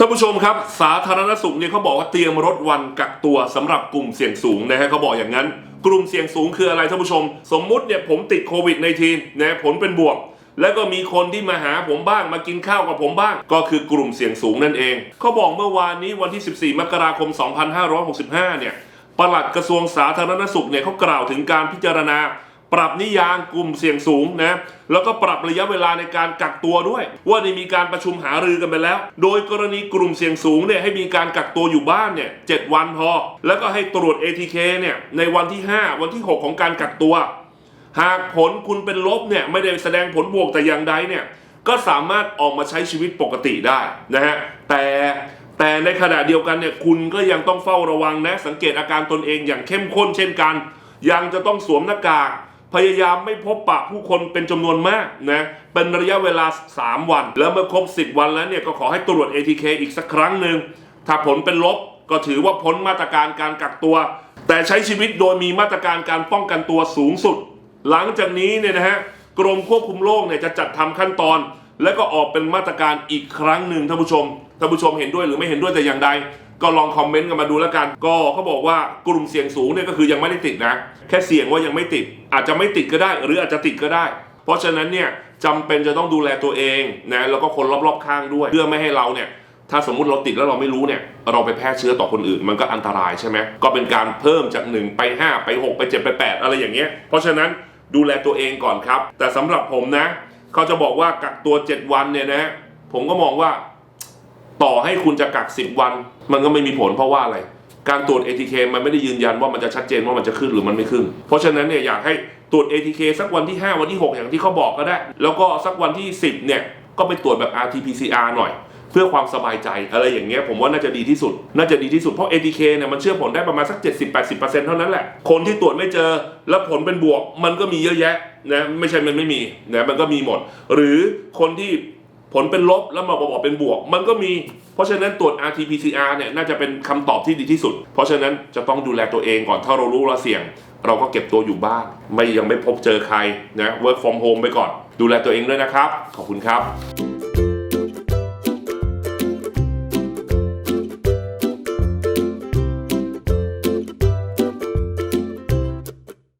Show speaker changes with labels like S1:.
S1: ท่านผู้ชมครับ สาธารณสุขเนี่ยเขาบอกว่าเตรียมรถวันกักตัวสำหรับกลุ่มเสี่ยงสูงนะฮะเขาบอกอย่างนั้น กลุ่มเสี่ยงสูงคืออะไรท่านผู้ชม สมมุติเนี่ยผมติดโควิดในทีนะผลเป็นบวก แล้วก็มีคนที่มาหาผมบ้างมากินข้าวกับผมบ้าง ก็คือกลุ่มเสี่ยงสูงนั่นเองเขาบอกเมื่อวานนี้วันที่ 14 มกราคม 2565 เนี่ยปลัดกระทรวงสาธารณสุขเนี่ยเขากล่าวถึงการพิจารณา ปรับนิยามกลุ่มเสี่ยงสูงนะแล้วก็ปรับระยะเวลาในการกักตัวด้วย ว่าได้มีการประชุมหารือกันไปแล้ว โดยกรณีกลุ่มเสี่ยงสูงเนี่ยให้มีการกักตัวอยู่บ้านเนี่ยเวันพอ แล้วก็ให้ตรวจ ATK เนี่ยในวันที่ 5 วันที่ 6 ของการกักตัว หากผลคุณเป็นลบเนี่ยไม่ได้แสดงผลบวกแต่อย่างใดเนี่ยก็สามารถออกมาใช้ชีวิตปกติได้นะฮะแต่แต่ในขณะเดียวกันเนี่ยคุณก็ยังต้องเฝ้าระวังนะสังเกตอาการตนเองอย่างเข้มข้นเช่นกัน ยังจะต้องสวมหน้ากาก พยายามไม่พบปะผู้คนเป็นจำนวนมากนะเป็นระยะเวลา 3 วัน แล้วเมื่อครบ 10 วันแล้วเนี่ยก็ขอให้ตรวจ ATK อีกสักครั้งหนึ่งถ้าผลเป็นลบก็ถือว่าพ้นมาตรการการกักตัว แต่ใช้ชีวิตโดยมีมาตรการการป้องกันตัวสูงสุด หลังจากนี้เนี่ยนะฮะกรมควบคุมโรคเนี่ยจะจัดทำขั้นตอน แล้วก็ออกเป็นมาตรการอีกครั้งหนึ่งท่านผู้ชมท่านผู้ชมเห็นด้วยหรือไม่เห็นด้วยแต่อย่างใด ก็ลองคอมเมนต์กันมาดูแล้วกัน ก็เขาบอกว่ากลุ่มเสี่ยงสูงเนี่ยก็คือยังไม่ได้ติดนะ แค่เสี่ยงว่ายังไม่ติด อาจจะไม่ติดก็ได้ หรืออาจจะติดก็ได้ เพราะฉะนั้นเนี่ยจำเป็นจะต้องดูแลตัวเองนะแล้วก็คนรอบๆข้างด้วย เพื่อไม่ให้เราเนี่ยถ้าสมมุติเราติดแล้วเราไม่รู้เนี่ย เราไปแพร่เชื้อต่อคนอื่น มันก็อันตรายใช่ไหมก็เป็นการเพิ่มจาก 1 ไป 5 ไป 6 ไป 7 ไป 8 อะไรอย่างเงี้ยเพราะฉะนั้นดูแลตัวเองก่อนครับ แต่สำหรับผมนะ เขาจะบอกว่ากักตัว 7 วันเนี่ยนะ ผมก็มองว่า ต่อให้คุณจะกัก 10 วัน มันก็ไม่มีผลเพราะว่าอะไร การตรวจ ATK มันไม่ได้ยืนยันว่ามันจะชัดเจนว่ามันจะขึ้นหรือมันไม่ขึ้น เพราะฉะนั้นเนี่ยอยากให้ตรวจ ATK สักวันที่ 5 วันที่ 6 อย่างที่เขาบอกก็ได้ แล้วก็สักวันที่ 10 เนี่ยก็ไปตรวจแบบ RT-PCR หน่อย เพื่อความสบายใจอะไรอย่างเงี้ยผมว่าน่าจะดีที่สุด น่าจะดีที่สุดเพราะ ATK เนี่ยมันเชื่อผลได้ประมาณสัก 70-80%เท่านั้นแหละ คนที่ตรวจไม่เจอแล้วผลเป็นบวก มันก็มีเยอะแยะนะไม่ใช่มันไม่มีนะมันก็มีหมด หรือคนที่ ผลเป็นลบแล้วมาบอกเป็นบวก มันก็มี เพราะฉะนั้นตรวจ RT-PCR เนี่ยน่าจะเป็นคำตอบที่ดีที่สุด เพราะฉะนั้นจะต้องดูแลตัวเองก่อนถ้าเรารู้เราเสี่ยง เราก็เก็บตัวอยู่บ้าน ไม่ยังไม่พบเจอใครนะ work from home ไปก่อน ดูแลตัวเองด้วยนะครับ ขอบคุณครับ